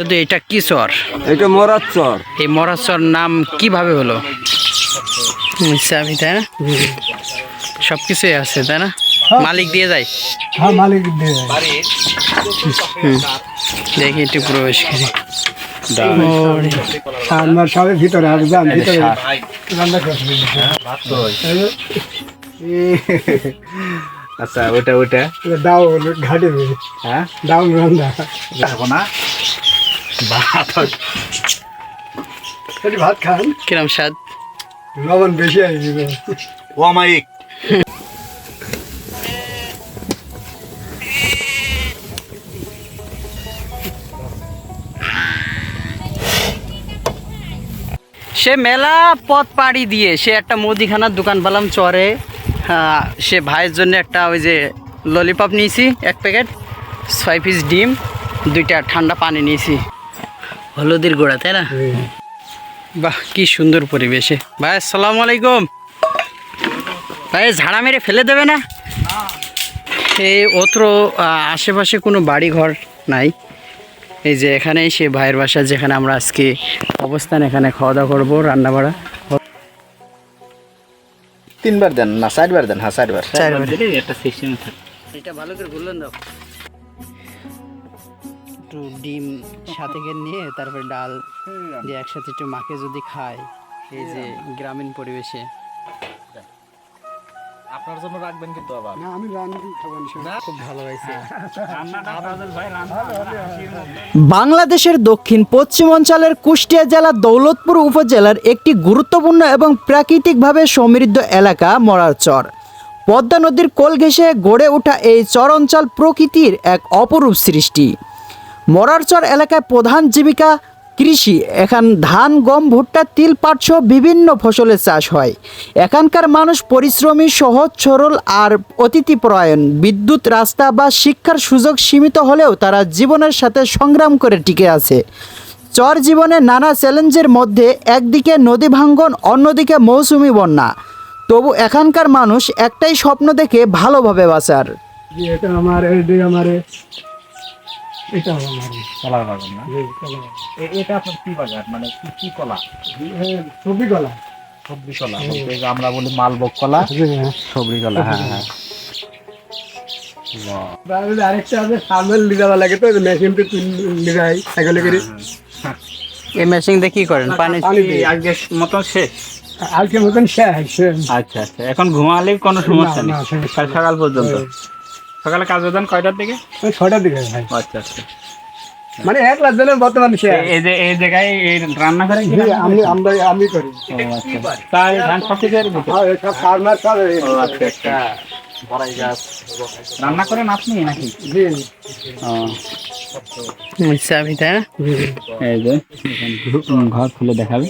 কিন্তু এটা কি চর এটা মরার চর এই মরার মরাচর নাম কীভাবে হলো? চাবি তাই না? সব কিছুই আছে তাই না? মালিক দিয়ে যায় হ্যাঁ মালিক দিয়ে দেখি একটু প্রবেশ করি। সবাই ভিতরে আর যান ভিতরে রান্না করতে আচ্ছা ওটা ওটা দাও ঘাটে হ্যাঁ? দাও রান্না। না? ভাত খান। কিরম স্বাদ? লবণ বেশি আসবে ও মাইক সে মেলা পথ পাড়ি দিয়ে সে একটা মুদিখানার দোকান পেলাম চরে। হ্যাঁ, সে ভাইয়ের জন্য একটা ওই যে ললিপপ নিয়েছি এক প্যাকেট। ছয় পিস ডিম দুইটা ঠান্ডা পানি নিয়েছি। হলুদের গুঁড়া তাই না? বাহ কি সুন্দর পরিবেশে। ভাই আসসালামু আলাইকুম। ভাই ঝাড়া মেরে ফেলে দেবে না? এই অত্র আশেপাশে কোনো বাড়ি ঘর নাই। এই যে এখানে সে ভাইয়ের বাসা যেখানে আমরা আজকে অবস্থান এখানে খাওয়া দাওয়া করব রান্না বাড়া তিনবার দেন না চারবার দেন হ্যাঁ চারবার। চারবার। একটা সিস্টেম থাকে। এটা ভালো করে ঘুরলেন দাও। একটু ডিম সাথে নিয়ে তারপরে ডাল দিয়ে একসাথে একটু মাকে যদি খায় এই যে গ্রামীণ পরিবেশে। আপনার জন্য রাখবেন কিন্তু আবার। না আমি রান্না খাব না খুব ভালো হয়েছে বাংলাদেশের দক্ষিণ পশ্চিমাঞ্চলের কুষ্টিয়া জেলার দৌলতপুর উপজেলার একটি গুরুত্বপূর্ণ এবং প্রাকৃতিকভাবে সমৃদ্ধ এলাকা মরারচর পদ্মা নদীর কোল ঘেঁষে গড়ে ওঠা এই চর অঞ্চল প্রকৃতির এক অপরূপ সৃষ্টি। মরারচর এলাকায় প্রধান জীবিকা কৃষি। এখান ধান, গম, ভুট্টা, তিল পাট সহ বিভিন্ন ফসলের চাষ হয়। এখানকার মানুষ পরিশ্রমী, সহজ, সরল আর অতিথিপরায়ণ। বিদ্যুৎ, রাস্তা বা শিক্ষার সুযোগ সীমিত হলেও তারা জীবনের সাথে সংগ্রাম করে টিকে আছে। চর জীবনে নানা চ্যালেঞ্জের মধ্যে একদিকে নদী ভাঙ্গন, অন্যদিকে মৌসুমি বন্যা। তবু এখানকার মানুষ একটাই স্বপ্ন দেখে ভালোভাবে বাঁচার। এটা আমার কলার বাগান না? এই কলা। এটা আপনার কি বাগান? মানে কি কি কলা? সবজি কলা। সবজি কলা। বলতে আমরা বলি মালভোগ কলা হ্যাঁ। সবজি কলা হ্যাঁ হ্যাঁ। আরেকটা আছে সামনে লিজাবা লাগে তো মেশিন তো লিজাই সাইকেলে করে। এই মেশিন দিয়ে কি করেন? পানি মতন শেষ? আজকে মতন শেষ শেষ। আচ্ছা আচ্ছা। এখন ঘুমালে কোনো সমস্যা নেই। সকাল পর্যন্ত। সকালে কাজ বেতন কয়টার দিকে? ওই ছটার দিকে ভাই। আচ্ছা আচ্ছা। মানে এক লাখ জনের বর্তমান শেষ এই- যে এই জায়গায় এই রান্না করে কি আমি আমরা আমি করি। তাই ধান সব কিছু? হ্যাঁ, সব ফার্মার সব আচ্ছা আচ্ছা। রান্না করেন আপনি নাকি? জি, না? এই যে ঘর খুলে দেখাবে।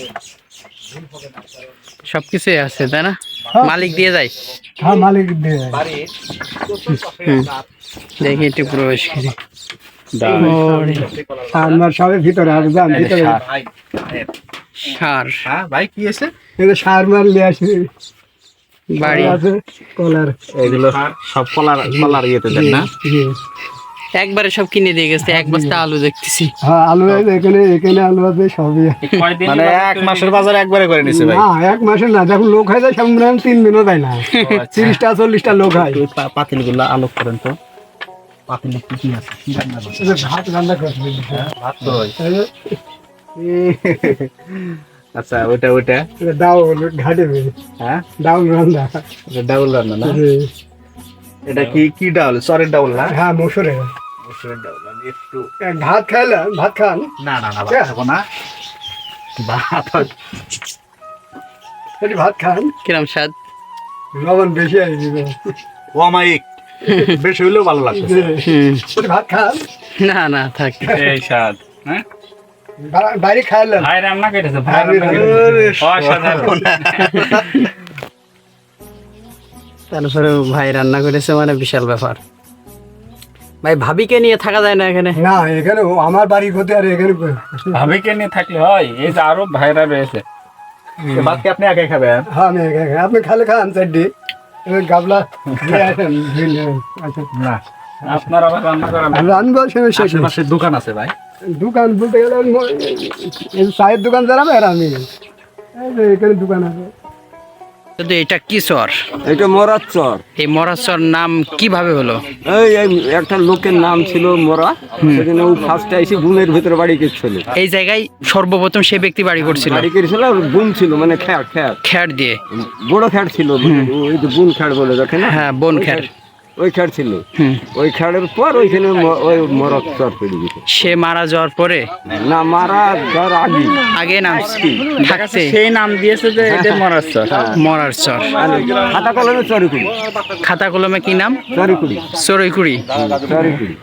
সব কিছুই আছে তাই না? মালিক দিয়ে যায় হ্যাঁ মালিক দিয়ে হুম। দেখি একটু প্রবেশ করি। সবাই ভিতরে আর যান ভিতরে সার। হ্যাঁ ভাই কি আছে এই সার মার নিয়ে আসি। বাড়ি। আছে কলার। এগুলো সব কলার কলার ইয়েতে দেন না? জি। একবারে সব কিনে দিয়ে গেছে এক বস্তা আলু দেখতেছি। হ্যাঁ আলু এখানে এখানে আলু আছে সবই মানে এক মাসের বাজার একবারে করে নিছে ভাই। না এক মাসে না যখন লোক হয় যায় সব তিন দিনও দেয় না। তিরিশটা চল্লিশটা লোক হয়। পাতিলগুলো আলোক করেন তো। পাতিল কি কি আছে? কি রান্না করছে? ভাত রান্না করছে। ভাত তো। আচ্ছা ওটা ওটা ডাউল ঘাটে হ্যাঁ? ডাউল রান্না। ডাউল রান্না না। এটা কি কি ডাউল সরের ডাউল না? হ্যাঁ মসুরে মসুরের ডাউল আমি একটু ভাত খাইলাম ভাত খান। না না না ভাত খাব না। ভাত। হয়- একটু ভাত খান। কিরম স্বাদ? লবণ বেশি আসবে ও আমাইক বেশি হইলেও ভালো লাগছে ভাত খান। না না থাক। এই স্বাদ হ্যাঁ? বাইরে খাইলাম ভাই রান্না করেছে ভাই অসাধারণ। তারপরে ভাই রান্না করেছে মানে বিশাল ব্যাপার। ভাই ভাবিকে নিয়ে থাকা যায় না এখানে? না এখানে আমার বাড়ি কোথায় আর এখানে ভাবিকে নিয়ে থাকলে হয় এই যে আরও ভাইরা রয়েছে। ভাত কি আপনি একাই খাবেন? হ্যাঁ আমি এখানে খাই। আপনি খালে খান চারটি। গাবলা। আচ্ছা না আপনার আবার রান্না আশেপাশে দোকান আছে ভাই? দোকান বলতে গেলে চায়ের দোকান আর আমি। এখানে দোকান আছে। কিন্তু এটা কি চর এটা মরার চর এই মরাচর নাম কীভাবে হলো? এই একটা লোকের নাম ছিল মরা। সেখানে ও ফার্স্টে এসে বুনের ভিতরে বাড়ি করছিল এই জায়গায় সর্বপ্রথম সে ব্যক্তি বাড়ি করছিল? বাড়ি করেছিল বুন ছিল মানে খ্যাট খ্যাট খ্যাট দিয়ে? বড় খ্যাট ছিল ওই যে বুন খ্যাট বলে দেখেন হ্যাঁ বন খ্যাট ওই খ্যাট ছিল। ওই খ্যাটের পর ওইখানে ওই মরার চর গেছে। সে মারা যাওয়ার পরে? না মারা যার আগে আগে নাম সেই নাম দিয়েছে যে এটা মরার চর। মরার চর। খাতা কলমে চরিকুড়ি। খাতা কলমে কি নাম? চরিকুড়ি। চড়ইকুড়ি চরিকুড়ি।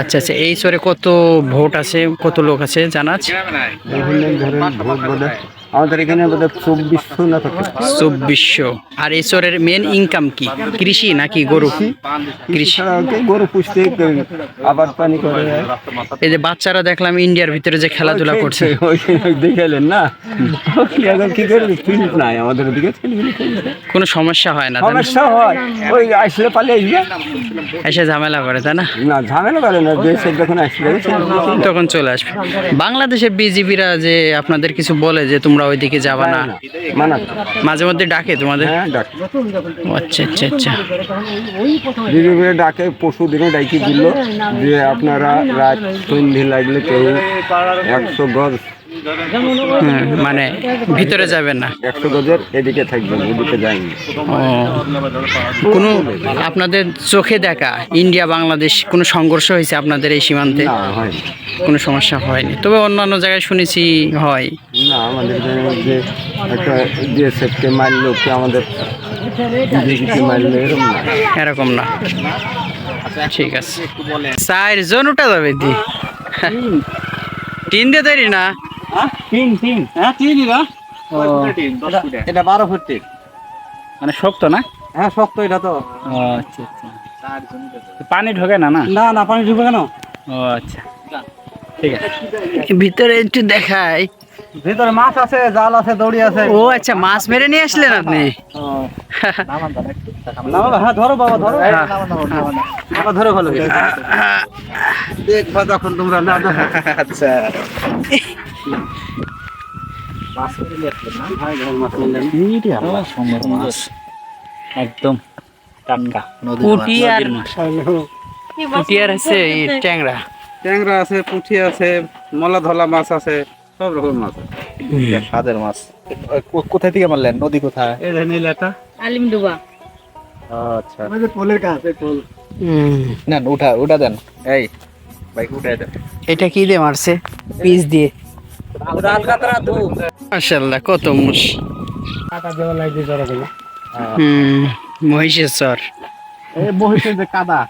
আচ্ছা আচ্ছা এই চরে কত ভোট আছে? কত লোক আছে? জানা আছে আমাদের এখানে চব্বিশশো না চব্বিশশো। আর এই চরের মেন ইনকাম কি? কৃষি নাকি গরু? কৃষি গরু পুষতে আবার পানি করে। এই যে বাচ্চারা দেখলাম ইন্ডিয়ার ভিতরে যে খেলাধুলা করছে। দেখালেন না? এখন কি করে ফিল্ড নাই আমাদের ওদিকে কোনো সমস্যা হয় না সমস্যা হয়। ওই আসলে পালে আসবে। এসে ঝামেলা করে তাই না? না ঝামেলা করে না দেশে যখন আসলে তখন চলে আসবে। বাংলাদেশের বিজিবিরা যে আপনাদের কিছু বলে যে তোমরা ওইদিকে যাবা না। মাঝে মধ্যে ডাকে তোমাদের? হ্যাঁ আচ্ছা আচ্ছা আচ্ছা। ডাকে পশু দিনে ডাকি দিল যে আপনারা রাত সন্ধে লাগলে কেউ একশো গজ মানে ভিতরে যাবেন না। একশো গজের এদিকে থাকবেন ওদিকে যায়নি। কোনো আপনাদের চোখে দেখা ইন্ডিয়া বাংলাদেশ কোনো সংঘর্ষ হয়েছে আপনাদের এই সীমান্তে? কোনো সমস্যা হয়নি। তবে অন্যান্য জায়গায় শুনেছি হয়। আমাদের যে একটা বিএসএফকে মারলো কি আমাদের বিজেপিকে মারলো এরকম না। এরকম না। ঠিক আছে। চার জন উঠা যাবে দি। তিন দিয়ে তৈরি না? তিন তিন। হ্যাঁ তিনই না এটা বারো ফুট মানে শক্ত না? হ্যাঁ শক্ত এটা তো। আচ্ছা আচ্ছা। পানি ঢোকে না না? না না পানি ঢুকবে কেন? ও আচ্ছা। ঠিক আছে। ভিতরে একটু দেখাই। ভিতরে মাছ আছে জাল আছে দড়ি আছে। ও আচ্ছা মাছ মেরে নিয়ে আসলেন আপনি? হ্যাঁ ধরো বাবা ধরো। বাবা ধরো ভালো দেখবা যখন তোমরা না আচ্ছা। মাছ একদম টাটকা। পুঁটি আর নদীর মাছ। পুঁটি আর আছে ট্যাংরা। ট্যাংরা আছে পুঁটি আছে মলা ধলা মাছ আছে। সব রকম মাছ স্বাদের মাছ। কোথায় থেকে মারলেন? নদী কোথায়? এই যে নীলাটা। আলিমডুবা। আচ্ছা। পোলের পোল। না উঠা উঠা দেন। এই বাইক উঠাই দেন। এটা কি দিয়ে মারছে? পিস দিয়ে। মাশাল্লাহ কত দেওয়া লাগবে জড়ো করে। হুম মহিষের চর। এই মহিষের যে কাদা।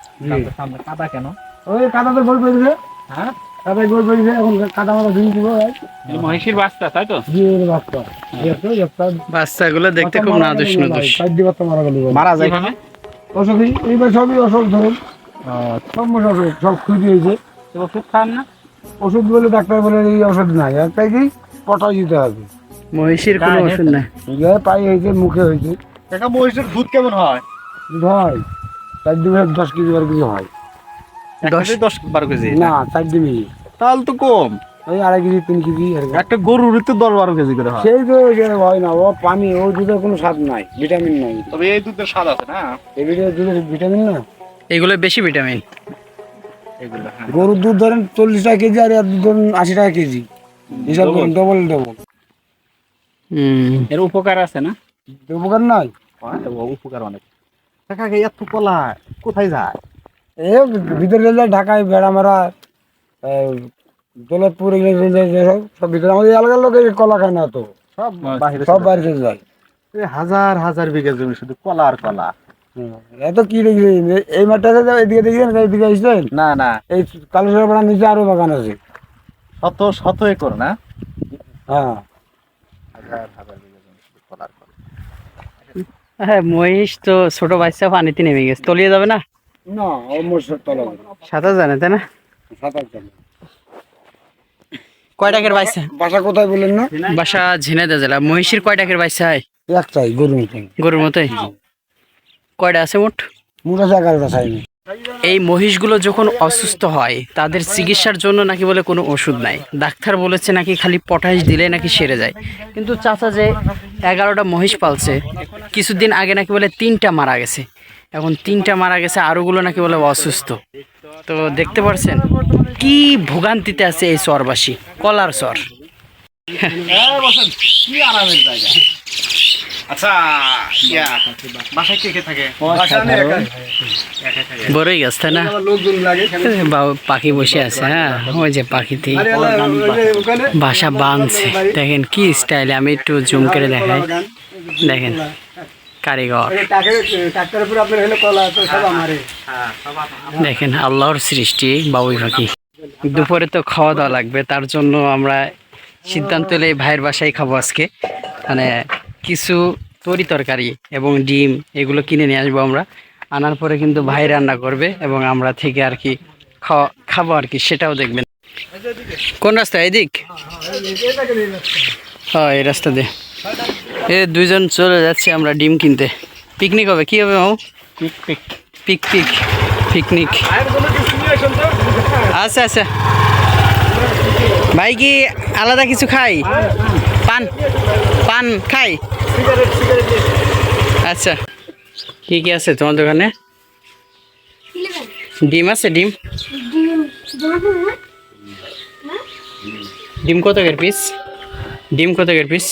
কাদা কেন? ওই কাদাতে গোল পেয়েছে হ্যাঁ? কাদায় গোল পেয়েছে এখন কাদা মাথা দিয়ে দিব মহিষের বাচ্চা তাই তো? দিয়ে বাচ্চা। বাচ্চাগুলো দেখতে খুব নাদুস নাদুস সাইড বাচ্চা মারা গেল মারা যায়। অসুখ এইবার সবই অসুখ ধরুন। সমস্যা অসুখ সব খুঁজে হয়েছে। ওষুধ খান না? ওষুধ বলে ডাক্তার বলে এই ওষুধ নাই। একটাই কি? পটাই দিতে হবে। মহিষের কোনো ওষুধ নাই। গায়ে পায়ে হয়েছে মুখে হয়েছে। কাকা মহিষের দুধ কেমন হয়? দুধ হয়। চার দিনে দশ কেজি বারো কেজি হয়। দশ দশ বারো কেজি না চার দিনে তাহলে তো কম। ওই আড়াই কেজি তিন কেজি। একটা গরুর তো দশ বারো কেজি করে হয়। সেই তো হয় না ও পানি ও দুধের কোনো স্বাদ নাই ভিটামিন নাই। তবে এই দুধের স্বাদ আছে না? এই দুধের ভিটামিন না? এগুলো বেশি ভিটামিন। হ্যাঁ। গরুর দুধ ধরেন চল্লিশ টাকা কেজি আর এর দুধ ধরেন আশি টাকা কেজি। হিসাব করুন ডবল ডবল। এর উপকার আছে না? উপকার নাই? উপকার অনেক। কাকা এত কলা কোথায় যায়? এ ভিতরে যায় ঢাকায় বেড়া মারা দৌলতপুর সব সব ভিতরে। আমাদের এলাকার লোক এই কলা খায় না তো। সব বাহিরে সব বাড়িতে যায়। হাজার হাজার বিঘা জমি শুধু কলা আর কলা। এত কি দেখি? এই মাঠটা এদিকে দেখছেন এদিকে আসছেন? না না। এই কালেশ্বর পাড়ার নিচে আরও বাগান আছে। শত শত একর না? হ্যাঁ। হাজার হাজার বিঘা জমি শুধু কলা আর কলা। হ্যাঁ মহিষ তো ছোট বাচ্চা পানিতে নেমে গেছে। তলিয়ে যাবে না? না অলমোস্ট তলা সাঁতার জানে তাই না? সাঁতার জানে। কয় টাকার বাচ্চা বাসা কোথায় বললেন না? বাসা ঝিনাইদা জেলা। মহিষের কয় টাকার হয়? একটাই গরুর মতোই। কয়টা আছে মোট? মোটা এগারোটা চাইনি এই মহিষগুলো যখন অসুস্থ হয় তাদের চিকিৎসার জন্য নাকি বলে কোনো ওষুধ নাই। ডাক্তার বলেছে নাকি খালি পটাশ দিলে নাকি সেরে যায়। কিন্তু চাচা যে এগারোটা মহিষ পালছে কিছুদিন আগে নাকি বলে তিনটা মারা গেছে। এখন তিনটা মারা গেছে আরোগুলো নাকি বলে অসুস্থ। তো দেখতে পারছেন কি ভোগান্তিতে আছে এই চরবাসী কলার চর জায়গা আচ্ছা বড়ই গাছ তাই না? পাখি বসে আছে হ্যাঁ ওই যে পাখিতে বাসা বাঁধছে। দেখেন কি স্টাইলে আমি একটু জুম করে দেখাই। দেখেন। কারিগর। ওই যে টাকের ট্রাক্টরের উপরে আপনার হলো কলা তো সব আমারে দেখেন আল্লাহর সৃষ্টি বাবুই পাখি। দুপুরে তো খাওয়া দাওয়া লাগবে তার জন্য আমরা সিদ্ধান্ত এলে ভাইয়ের বাসায় খাব আজকে। মানে কিছু তরি তরকারি এবং ডিম এগুলো কিনে নিয়ে আসব আমরা। আনার পরে কিন্তু ভাই রান্না করবে এবং আমরা থেকে আর কি খাওয়া খাব আর কি সেটাও দেখবেন। কোন রাস্তা এদিক? হ্যাঁ এই রাস্তা দিয়ে। এ দুইজন চলে যাচ্ছে আমরা ডিম কিনতে। পিকনিক হবে কি হবে মামু? পিক পিক পিক পিক পিকনিক আচ্ছা আচ্ছা। ভাই কি আলাদা কিছু খাই? পান পান খাই? আচ্ছা। কি কি আছে তোমার দোকানে ডিম আছে ডিম। ডিম কত কের পিস? ডিম কত কের পিস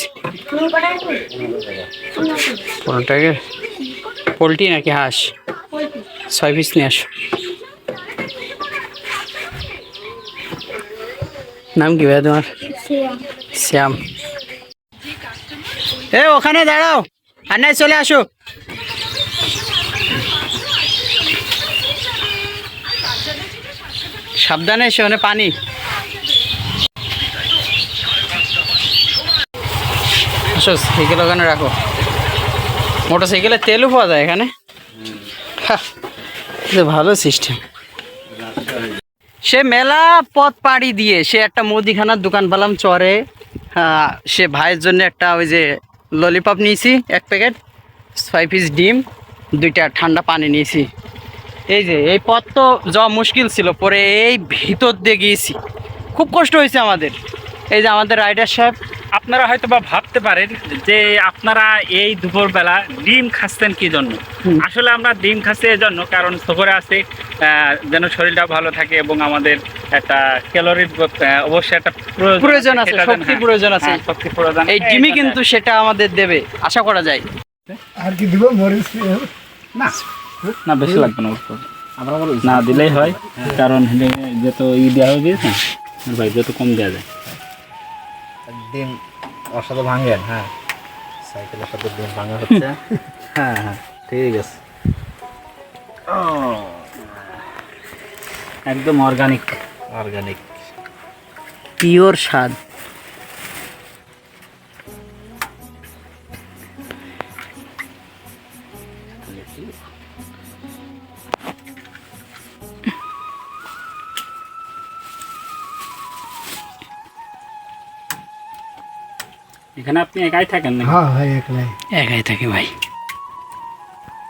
টাকার? পোলট্রি নাকি হাঁস? ছয় পিস নিয়ে আসো। নাম কি ভাই তোমার? শ্যাম। এ, ওখানে দাঁড়াও। আর নাই চলে আসো। সাবধানে ওখানে পানি। আসো সাইকেল ওখানে রাখো। মোটর সাইকেলে তেলও পাওয়া যায় এখানে। ভালো সিস্টেম সে মেলা পথ পাড়ি দিয়ে সে একটা মুদিখানার দোকান পেলাম চরে। সে ভাইয়ের জন্য একটা ওই যে ললিপপ নিয়েছি, এক প্যাকেট, ছয় পিস ডিম, দুইটা ঠান্ডা পানি নিয়েছি। এই যে, এই পথ তো যাওয়া মুশকিল ছিল, পরে এই ভিতর দিয়ে গিয়েছি। খুব কষ্ট হয়েছে আমাদের। এই যে আমাদের রাইডার সাহেব আপনারা হয়তো বা ভাবতে পারেন যে আপনারা এই দুপুরবেলা ডিম খাচ্ছেন কি জন্য? আসলে আমরা ডিম খাচ্ছি এই জন্য কারণ সফরে আছে যেন শরীরটা ভালো থাকে এবং আমাদের একটা ক্যালোরির অবশ্যই একটা প্রয়োজন আছে, হ্যাঁ, প্রয়োজন আছে। হ্যাঁ, শক্তির প্রয়োজন। এই ডিমই কিন্তু সেটা আমাদের দেবে আশা করা যায়। আর কি দিব? মরিচ? না। না বেশি লাগবে না না দিলেই হয় কারণ যত ই দেওয়া হয়ে গিয়েছে ভাই যত কম দেওয়া যায়। ডিম ওর সাথে ভাঙেন হ্যাঁ। সাইকেলের সাথে ডিম ভাঙা হচ্ছে। হ্যাঁ হ্যাঁ ঠিক আছে একদম অর্গানিক অর্গানিক পিওর স্বাদ। এখানে আপনি একাই থাকেন না হ্যাঁ ভাই একলাই একাই থাকে ভাই।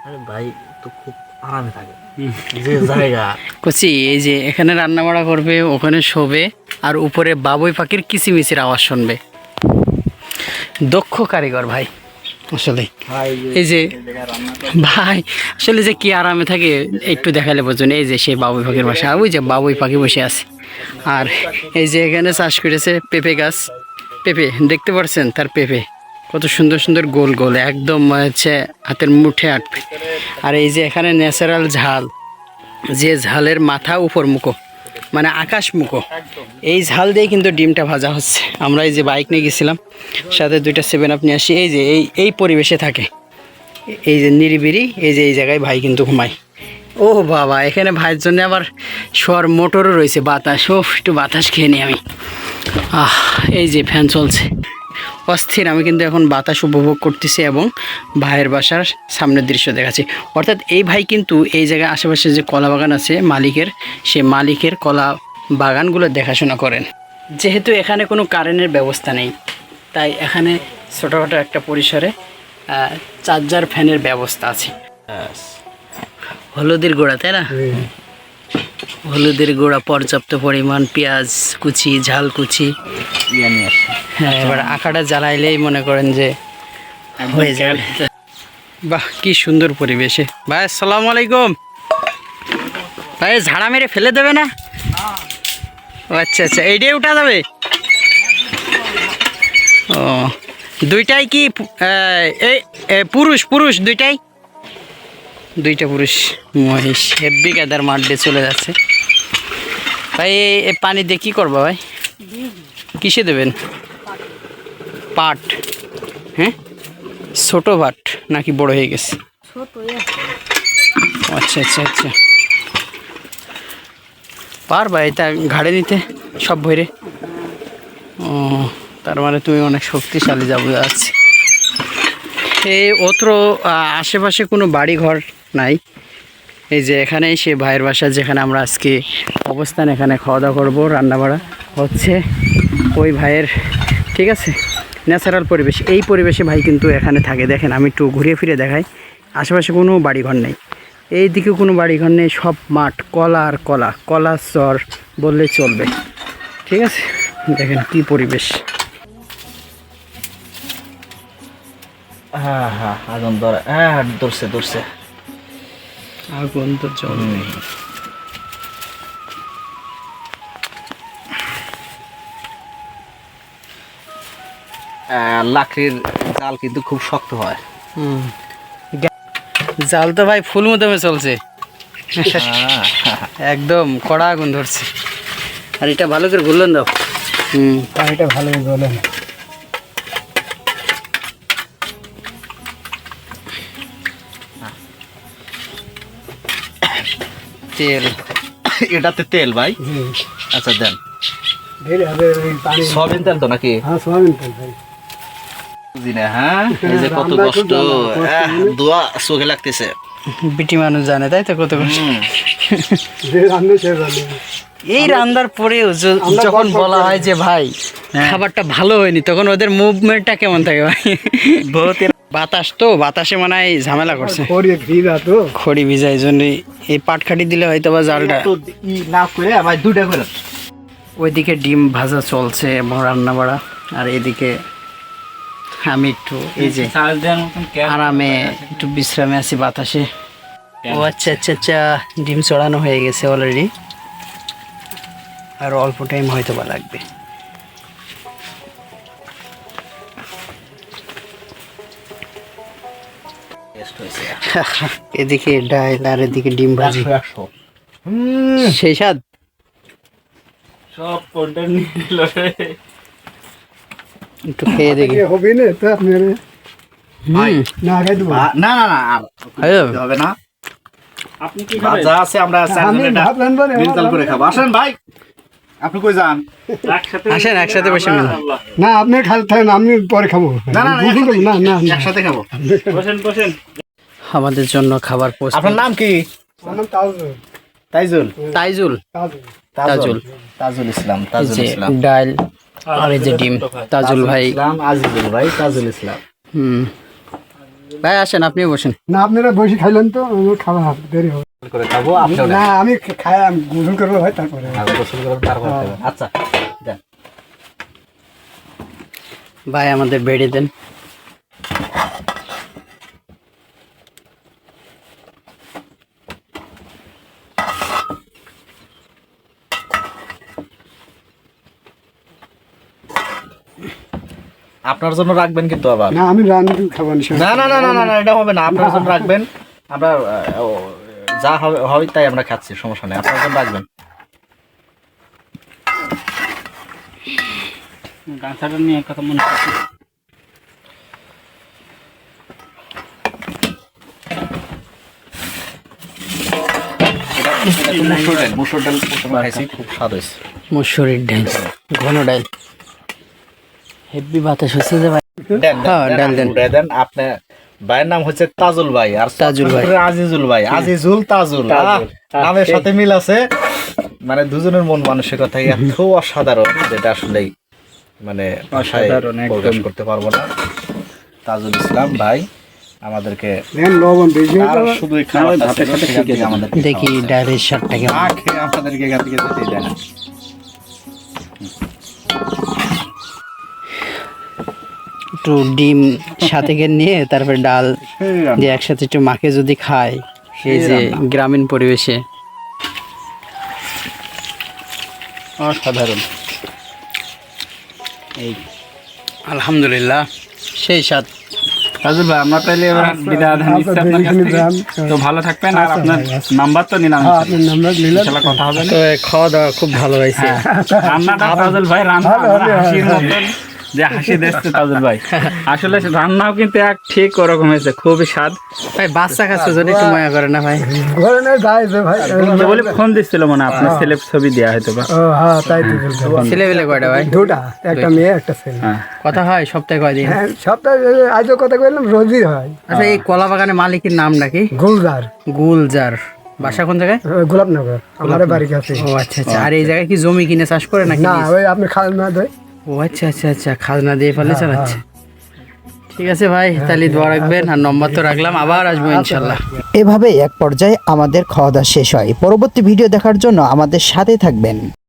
আরে ভাই তো খুব আরামে থাকে। যে জায়গা। কচি এই যে এখানে রান্না বাড়া করবে ওখানে শোবে আর উপরে বাবুই পাখির কিচিমিচির আওয়াজ শুনবে। দক্ষ কারিগর ভাই আসলে। এই যে ভাই আসলে যে কি আরামে থাকে একটু দেখালে বোঝুন। এই যে সেই বাবুই পাখির বাসা ওই যে বাবুই পাখি বসে আছে। আর এই যে এখানে চাষ করেছে পেঁপে গাছ। পেঁপে, দেখতে পাচ্ছেন তার পেঁপে? কত সুন্দর সুন্দর গোল গোল, একদম হচ্ছে হাতের মুঠে আটবে আর এই যে এখানে ন্যাচারাল ঝাল, যে ঝালের মাথা উপর মুখো মানে আকাশ মুখো, এই ঝাল দিয়ে কিন্তু ডিমটা ভাজা হচ্ছে। আমরা এই যে বাইক নিয়ে গেছিলাম, সাথে দুইটা সেভেন আপ নিয়ে আসি, এই যে এই এই পরিবেশে থাকে। এই যে নিরিবিরি এই যে এই জায়গায় ভাই কিন্তু ঘুমায়। ও বাবা, এখানে ভাইয়ের জন্য আবার শোয়ার মোটরও রয়েছে, বাতাস। ও একটু বাতাস খেয়ে নিই আমি। আহ, এই যে ফ্যান চলছে। অস্থির, আমি কিন্তু এখন বাতাস উপভোগ করতেছি এবং ভাইয়ের বাসার সামনের দৃশ্য দেখাচ্ছি। অর্থাৎ এই ভাই কিন্তু এই জায়গায় আশেপাশে যে কলা বাগান আছে মালিকের, সে মালিকের কলা বাগানগুলো দেখাশোনা করেন। যেহেতু এখানে কোনো কারেন্টের ব্যবস্থা নেই, তাই এখানে ছোটোখাটো একটা পরিসরে চার্জার ফ্যানের ব্যবস্থা আছে। হলুদের গোড়া তাই না? হলুদের গোড়া পর্যাপ্ত পরিমাণ পেঁয়াজ কুচি ঝাল কুচি। হ্যাঁ এবার আঁকাটা জ্বালাইলেই মনে করেন যে হয়ে যাবে। বাহ কি সুন্দর পরিবেশে। ভাই আসসালামু আলাইকুম। ভাই ঝাড়া মেরে ফেলে দেবে না? ও আচ্ছা আচ্ছা এইটাই উঠা যাবে? ও দুইটাই কি আহ, এই পুরুষ পুরুষ দুইটাই? দুইটা পুরুষ মহিষ। হেব্বি গাদার মাঠ দিয়ে চলে যাচ্ছে। ভাই এই- পানি দিয়ে কী করব ভাই? কিসে দেবেন? পাট। হ্যাঁ? ছোটো পাট নাকি বড় হয়ে গেছে? আচ্ছা আচ্ছা আচ্ছা। পারবা এটা ঘাড়ে নিতে সব ভরে। ও তার মানে তুমি অনেক শক্তিশালী যাব যাচ্ছে। এই অত্র আশেপাশে কোনো বাড়ি ঘর নাই। এই যে এখানেই সে ভাইয়ের বাসা যেখানে আমরা আজকে অবস্থান, এখানে খাওয়া দাওয়া করব রান্না বাড়া হচ্ছে ওই ভাইয়ের, ঠিক আছে? ন্যাচারাল পরিবেশ। এই পরিবেশে ভাই কিন্তু এখানে থাকে। দেখেন, আমি একটু ঘুরিয়ে ফিরে দেখাই। আশেপাশে কোনো বাড়িঘর নেই। এই দিকে কোনো বাড়িঘর নেই, সব মাঠ, কলা আর কলা। কলা, চর বললে চলবে। ঠিক আছে? দেখেন কি পরিবেশ। হ্যাঁ হ্যাঁ আগুন ধরে। হ্যাঁ হ্যাঁ ধরছে ধরছে। আগুন তো চল আহ, লাকড়ির জাল কিন্তু খুব শক্ত হয়। হুম। জাল তো ভাই ফুল মতমে চলছে। একদম কড়া আগুন ধরছে। আর এটা ভালো করে ঘুরলেন দাও। হুম। এটা ভালো বলে না তেল। এটাতে তেল ভাই? আচ্ছা দেন। সয়াবিন তেল তো নাকি? হ্যাঁ সোয়াবিন তেল ভাই। বুঝি না হ্যাঁ এই যে কত কষ্ট। আহ, দোয়া চোখে লাগতেছে। বিটি মানুষ জানে তাই তো কত কষ্ট। এই রান্নার পরেও যখন বলা হয় যে ভাই খাবারটা ভালো হয়নি তখন ওদের মুভমেন্টটা কেমন থাকে ভাই? বাতাস তো বাতাসে মনে হয় ঝামেলা করছে। খড়ি ভিজা তো। খড়ি ভিজা এই জন্যই এই পাটখাটি দিলে হয়তো বা জালটা না করে ভাই দুইটা করে। ওইদিকে ডিম ভাজা চলছে এবং রান্না বাড়া আর এদিকে আমি একটু এই যে আরামে একটু বিশ্রামে আছি বাতাসে। ও আচ্ছা আচ্ছা আচ্ছা ডিম চড়ানো হয়ে গেছে অলরেডি আর অল্প টাইম হয়তো বা লাগবে। এদিকে ডাল আর এদিকে ডিম ভাজি। সেই স্বাদ। সব কন্টেন্ট নিল একটু খেয়ে দেখি। হবে না তো আপনি না খাই দেবো। না না না আর হয়ে। যাবে? দিতে হবে না। আপনি কি খাবেন? যা আছে আমরা চারজনে এটা ভাত রান্না রে, মিলতাল করে খাব। আসেন ভাই আপনি কই যান? একসাথে আসেন, একসাথে বসে না আপনি খালি থাকেন আমি পরে খাব। না না না বুঝুন তো, না না না। একসাথে খাব। বসেন বসেন। আমাদের জন্য খাবার প্রস্তুত। আপনার নাম কি? আমার নাম তাজুল। তাইজুল? তাইজুল? তাজুল। তাজুল। ইসলাম তাজুল ইসলাম। ডাল আর এই যে ডিম। তাজুল ভাই। ইসলাম আজিজুল ভাই তাজুল ইসলাম। হুম। ভাই আসেন আপনি বসেন। না আপনারা বসে খাইলেন তো খাওয়া দেরি হবে। করে খাব আপনি না আমি খাই আমি গোসল করব হয় তারপরে। গোসল করবেন তারপর খাবেন আচ্ছা ভাই আমাদের বেড়ে দেন। আপনার জন্য রাখবেন কিন্তু আবার। না আমি রান্না খাব না না না না না না না এটা হবে না আপনার জন্য রাখবেন। আমরা যা হবে হয় তাই আমরা খাচ্ছি সমস্যা নেই আপনার জন্য রাখবেন। গাছাটা নিয়ে কথা মনে করছি মুসুর ডাল মুসুর ডাল খুব স্বাদ হয়েছে। মুসুরির ডাল ঘন ডাল। হেভি বাতাস হচ্ছে যে ভাই। হ্যাঁ, দেন, দেন। দেন। আপনি ভাইয়ের নাম হচ্ছে তাজুল ভাই আর তাজুল ভাই। আজিজুল ভাই। আজিজুল তাজুল। নামের সাথে মিল আছে। মানে দুজনের মন মানসিকতা এত অসাধারণ যেটা আসলেই মানে ভাষায় প্রকাশ করতে পারব না। তাজুল ইসলাম ভাই আমাদেরকে আমাদেরকে দেখি থেকে যেতেই দেয় না। একটু ডিম সাথে নিয়ে তারপরে ডাল দিয়ে একসাথে একটু মাকে যদি খায় এই যে গ্রামীণ পরিবেশে। অসাধারণ। এই আলহামদুলিল্লাহ। সেই স্বাদ। রাজুল ভাই আমরা তাহলে এবার বিদায় আচ্ছা। নিলাম। তো ভালো থাকবেন আর আচ্ছা আপনার আচ্ছা। নাম্বার তো নিলাম হ্যাঁ, নাম্বার নিলাম। কথা হবে। তো খাওয়া দাওয়া খুব ভালো হয়েছে। রান্নাটা তাজুল ভাই রান্না হাসির হ্যাঁ। মতন। যে হাসি দিচ্ছে তাজুল ভাই। আসলে রান্নাও কিন্তু এক ঠিক ওরকম হয়েছে খুবই স্বাদ। ভাই বাচ্চা কাছে যদি একটু মায়া করে না ভাই। ঘরে না যাই ভাই বলে ফোন দিচ্ছিল মনে আপনার ছেলে ছবি দেওয়া হয়তো বা। ও হ্যাঁ তাই তো ছেলে কয়টা ভাই? দুটা একটা মেয়ে একটা ছেলে। হ্যাঁ। কথা হয় সপ্তাহে কয়দিন? হ্যাঁ সপ্তাহে আজও কথা কইলাম রোজই হয়। আচ্ছা এই কলা বাগানের মালিকের নামটা কি গুলজার। গুলজার। বাসা কোন জায়গায়? গোলাপনগর আমার বাড়ি কাছে ও আচ্ছা আচ্ছা। আর এই জায়গায় কি জমি কিনে চাষ করে নাকি না ওই আপনি খাল না দেয়? ও আচ্ছা আচ্ছা আচ্ছা খাজনা দিয়ে ফেলে চালাচ্ছে। ঠিক আছে ভাই তাহলে দোয়া রাখবেন আর নম্বর তো রাখলাম আবার আসব ইনশাল্লাহ। এভাবে এক পর্যায়ে আমাদের খাওয়া দাওয়া শেষ হয়। পরবর্তী ভিডিও দেখার জন্য আমাদের সাথে থাকবেন।